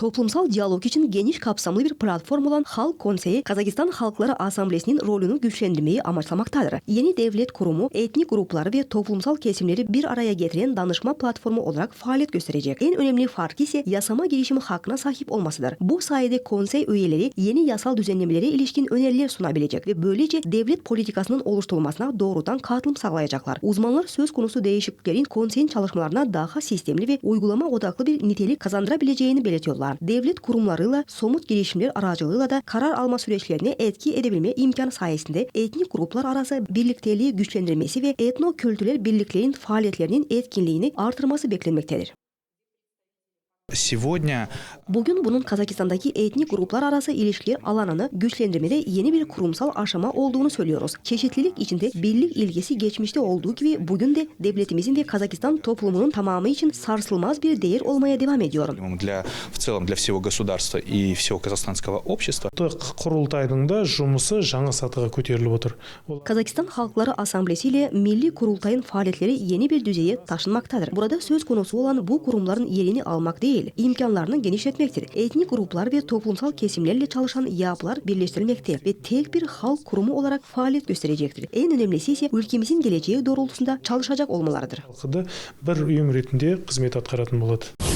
Toplumsal diyalog için geniş kapsamlı bir platform olan Halk Konseyi, Kazakistan Halkları Asamblesi'nin rolünü güçlendirmeyi amaçlamaktadır. Yeni devlet kurumu, etnik grupları ve toplumsal kesimleri bir araya getiren danışma platformu olarak faaliyet gösterecek. En önemli fark ise yasama girişimi hakkına sahip olmasıdır. Bu sayede konsey üyeleri yeni yasal düzenlemelere ilişkin öneriler sunabilecek ve böylece devlet politikasının oluşturulmasına doğrudan katılım sağlayacaklar. Uzmanlar söz konusu değişikliklerin konseyin çalışmalarına daha sistemli ve uygulama odaklı bir nitelik kazandırabileceğini belirtiyorlar. Devlet kurumlarıyla somut girişimler aracılığıyla da karar alma süreçlerine etki edebilme imkanı sayesinde etnik gruplar arası birlikteliği güçlendirmesi ve etno-kültürel birliklerin faaliyetlerinin etkinliğini artırması beklenmektedir. Сегодня Bugün bunun Kazakistan'daki etnik gruplar arası ilişkiler alanını güçlendirmede yeni bir kurumsal aşama olduğunu söylüyoruz. Çeşitlilik içinde birlik ilgesi geçmişte olduğu gibi bugün de devletimizin ve Kazakistan toplumunun tamamı için sarsılmaz bir değer olmaya devam ediyor. для, в целом для всего государства и всего казахстанского общества құрылтайдың да жұмысы жаңа сатыға көтеріліп отыр ол Kazakistan Halkları Asamblesi ile Milli Kurultay'ın faaliyetleri yeni bir düzeye taşınmaktadır. Burada söz konusu olan bu kurumların yerini almak değil, imkanlarını genişletmektir. Etnik gruplar ve toplumsal kesimlerle çalışan yapılar birleştirilmekte ve tek bir halk kurumu olarak faaliyet gösterecektir. En önemlisi ise ülkemizin geleceği doğrultusunda çalışacak olmalarıdır. халқы да бір ұйым ретінде қызмет атқаратын болады